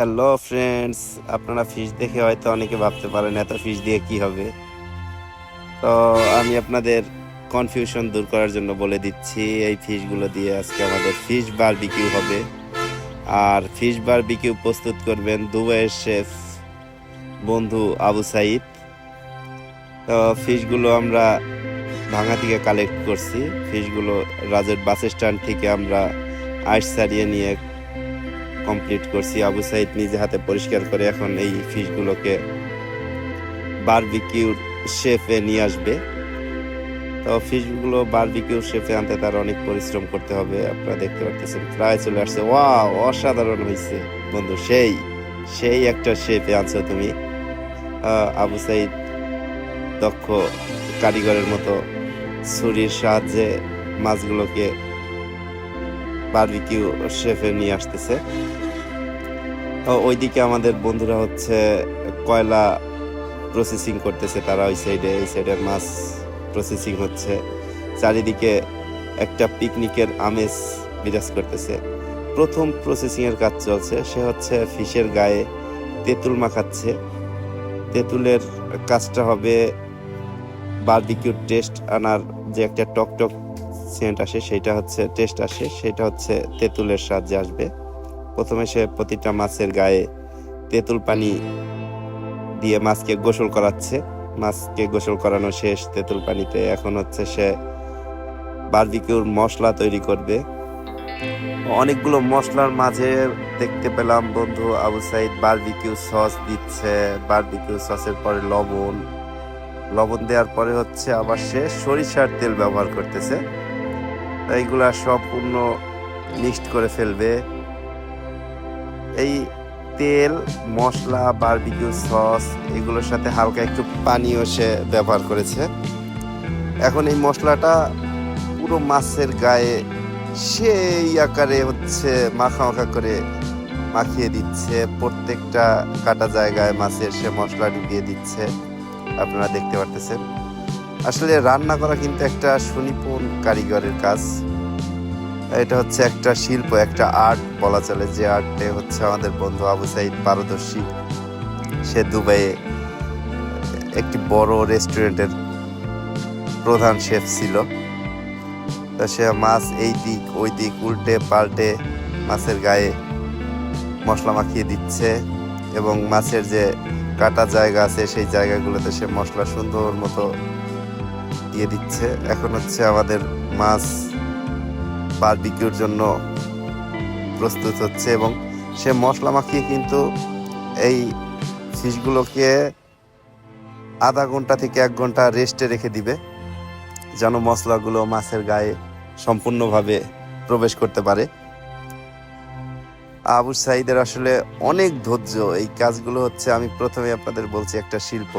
Hello friends আপনারা fish দেখে হয়তো অনেকে ভাবতে পারেন, এত ফিশ দিয়ে কি হবে? তো আমি আপনাদের কনফিউশন দূর করার জন্য বলে দিচ্ছি, এই ফিশগুলো দিয়ে আজকে আমাদের ফিশ বারবিকিউ হবে। আর ফিশ বারবিকিউ প্রস্তুত করবেন দুবাইয়ের শেফ বন্ধু আবু সাইদ। তো ফিশগুলো আমরা ভাঙা থেকে কালেক্ট করছি। ফিশগুলো রাজের বাস স্ট্যান্ড থেকে আমরা আইস সারিয়ে নিয়ে কমপ্লিট করছি। আবু সাইদ নিজে হাতে পরিষ্কার করে এখন এই ফিশগুলোকে বারবিকিউর শেফে নিয়ে আসবে। তো ফিশগুলো বারবিকিউর শেফে আনতে তার অনেক পরিশ্রম করতে হবে, আপনারা দেখতে পাচ্ছেন প্রায় চলে আসছে। ওয়াও, অসাধারণ হয়েছে বন্ধু, সেই সেই একটা শেফে আনছো তুমি। আবু সাইদ দক্ষ কারিগরের মতো ছুরির সাহায্যে মাছগুলোকে বারবিকিউ শেফে নিয়ে আসতেছে। ওইদিকে আমাদের বন্ধুরা হচ্ছে কয়লা প্রসেসিং করতেছে, তারা ওই সাইডে এই সাইডের মাছ প্রসেসিং হচ্ছে। চারিদিকে একটা পিকনিকের আমেজ বিরাজ করতেছে। প্রথম প্রসেসিংয়ের কাজ চলছে, সে হচ্ছে ফিশের গায়ে তেঁতুল মাখাচ্ছে। তেঁতুলের কাজটা হবে বারবিকিউর টেস্ট আনার যে একটা টক টক সেন্ট আসে, সেটা হচ্ছে টেস্ট আসে, সেটা হচ্ছে তেঁতুলের সাহায্যে আসবে। প্রথমে সে প্রতিটা মাছের গায়ে তেঁতুল পানি দিয়ে মাছকে গোসল করাচ্ছে। মাছকে গোসল করানো শেষ, তেঁতুল পানিতে এখন হচ্ছে সে বারবিকিউর মশলা তৈরি করবে। অনেকগুলো মশলার মাঝে দেখতে পেলাম, বন্ধু আবু সাইদ বারবিকিউ সস দিচ্ছে। বারবিকিউ সসের পরে লবণ। লবণ দেওয়ার পরে হচ্ছে আবার সে সরিষার তেল ব্যবহার করতেছে। এইগুলা সম্পূর্ণ মিক্সড করে ফেলবে। এই তেল, মশলা, বারবিকিউ সস এগুলোর সাথে হালকা একটু পানিও সে ব্যবহার করেছে। এখন এই মশলাটা পুরো মাছের গায়ে সেই আকারে হচ্ছে মাখা মাখা করে মাখিয়ে দিচ্ছে। প্রত্যেকটা কাটা জায়গায় মাছের সে মশলা দিয়ে দিচ্ছে। আপনারা দেখতে পারতেছেন। আসলে রান্না করা কিন্তু একটা সুনিপুণ কারিগরের কাজ। এটা হচ্ছে একটা শিল্প, একটা আর্ট বলা চলে। যে আর্টে হচ্ছে আমাদের বন্ধু আবু সাইদ পারদর্শী। সে দুবাইয়ে একটি বড় রেস্টুরেন্টের প্রধান শেফ ছিল। তা সে মাছ এই দিক, ওই দিক, উল্টে পাল্টে মাছের গায়ে মশলা মাখিয়ে দিচ্ছে এবং মাছের যে কাটা জায়গা আছে, সেই জায়গাগুলোতে সে মশলা সুন্দর মতো দিয়ে দিচ্ছে। এখন হচ্ছে আমাদের মাছ বারবিকিউর জন্য প্রস্তুত হচ্ছে এবং সে মশলা মাখিয়ে কিন্তু এই ফিশগুলোকে আধা ঘণ্টা থেকে এক ঘণ্টা রেস্টে রেখে দিবে, যেন মশলাগুলো মাছের গায়ে সম্পূর্ণভাবে প্রবেশ করতে পারে। আবু সাইদের আসলে অনেক ধৈর্য। এই কাজগুলো হচ্ছে, আমি প্রথমে আপনাদের বলছি, একটা শিল্প।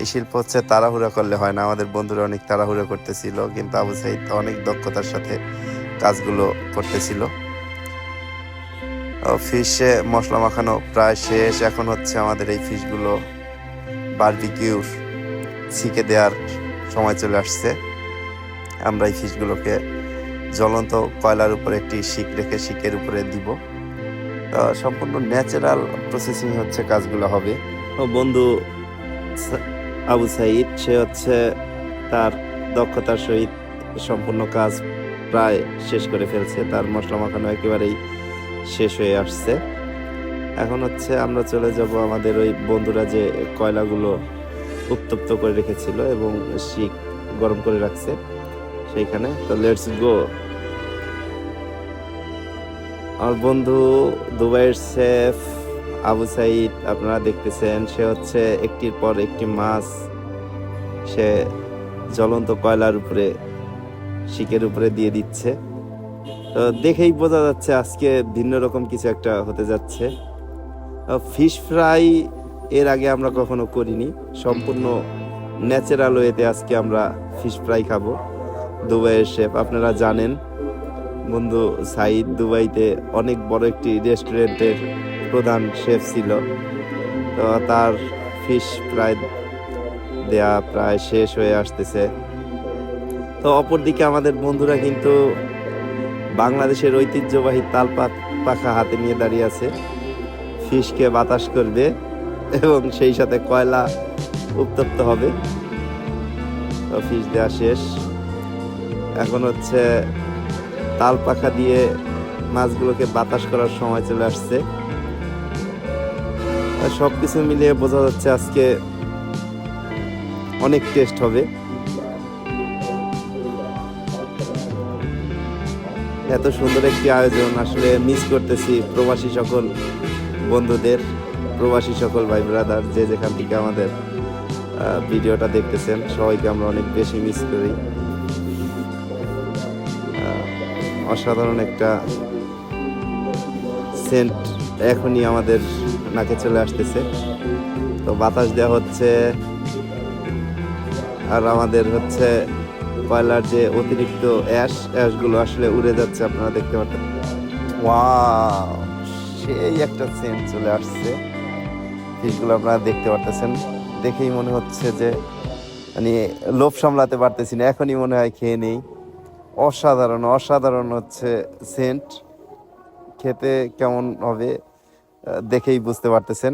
এই শিল্প হচ্ছে তাড়াহুড়া করলে হয় না। আমাদের বন্ধুরা অনেক তাড়াহুড়া করতেছিল, কিন্তু আবু সাইদ অনেক দক্ষতার সাথে কাজগুলো করতেছিল। ফিশে মশলা মাখানো প্রায় শেষ। এখন হচ্ছে আমাদের এই ফিশগুলো বারবিকিউর ছিকে দেওয়ার সময় চলে আসছে। আমরা এই ফিশগুলোকে জ্বলন্ত কয়লার উপরে একটি শিক রেখে শিকের উপরে দিব। সম্পূর্ণ ন্যাচারাল প্রসেসিং হচ্ছে কাজগুলো হবে। বন্ধু আবু সাইদ, সে হচ্ছে তার দক্ষতার সহিত সম্পূর্ণ কাজ প্রায় শেষ করে ফেলছে, তার মশলা মাখানো একেবারেই শেষ হয়ে আসছে। এখন হচ্ছে আমরা চলে যাব আমাদের ওই বন্ধুরা যে কয়লাগুলো উত্তপ্ত করে রেখেছিল এবং শিক গরম করে রাখছে সেইখানে। তো লেটস গো আমার বন্ধু দুবাইয়ের শেফ আবু সাইদ, আপনারা দেখতেছেন, সে হচ্ছে একটির পর একটি মাছ, সে জ্বলন্ত কয়লার উপরে শিকের উপরে দিয়ে দিচ্ছে। তো দেখেই বোঝা যাচ্ছে আজকে ভিন্ন রকম কিছু একটা হতে যাচ্ছে। ফিশ ফ্রাই এর আগে আমরা কখনো করিনি। সম্পূর্ণ ন্যাচারাল ওয়েতে আজকে আমরা ফিশ ফ্রাই খাব। দুবাইয়ের শেফ আপনারা জানেন, বন্ধু সাইদ দুবাইতে অনেক বড় একটি রেস্টুরেন্টের প্রধান শেফ ছিল। তো তার ফিশ প্রায় দেয়া প্রায় শেষ হয়ে আসতেছে। তো অপরদিকে আমাদের বন্ধুরা কিন্তু বাংলাদেশের ঐতিহ্যবাহী তালপাত পাখা হাতে নিয়ে দাঁড়িয়ে আছে। ফিশকে বাতাস করবে এবং সেই সাথে কয়লা উত্তপ্ত হবে। তো ফিশ দেওয়া শেষ। এখন হচ্ছে তাল পাখা দিয়ে মাছগুলোকে বাতাস করার সময় চলে আসছে। সব কিছু মিলিয়ে বোঝা যাচ্ছে আজকে অনেক টেস্ট হবে। এত সুন্দর একটি আয়োজন। আসলে মিস করতেছি প্রবাসী সকল বন্ধুদের, প্রবাসী সকল ভাই ব্রাদার যে যেখান থেকে আমাদের ভিডিওটা দেখতেছেন, সবাইকে আমরা অনেক বেশি মিস করি। অসাধারণ একটা সেন্ট এখনই আমাদের নাকে চলে আসতেছে। তো বাতাস দেওয়া হচ্ছে, আর আমাদের হচ্ছে কয়লার যে অতিরিক্ত অ্যাশ, অ্যাশগুলো আসলে উড়ে যাচ্ছে, আপনারা দেখতে পাচ্ছেন ওয়াও, সেই একটা সেন্ট চলে আসছে। ফিশগুলো আপনারা দেখতে পারতেছেন। দেখেই মনে হচ্ছে যে মানে লোভ সামলাতে পারতেছি না, এখনই মনে হয় খেয়ে নেই। অসাধারণ অসাধারণ হচ্ছে সেন্ট খেতে কেমন হবে দেখেই বুঝতে পারতেছেন।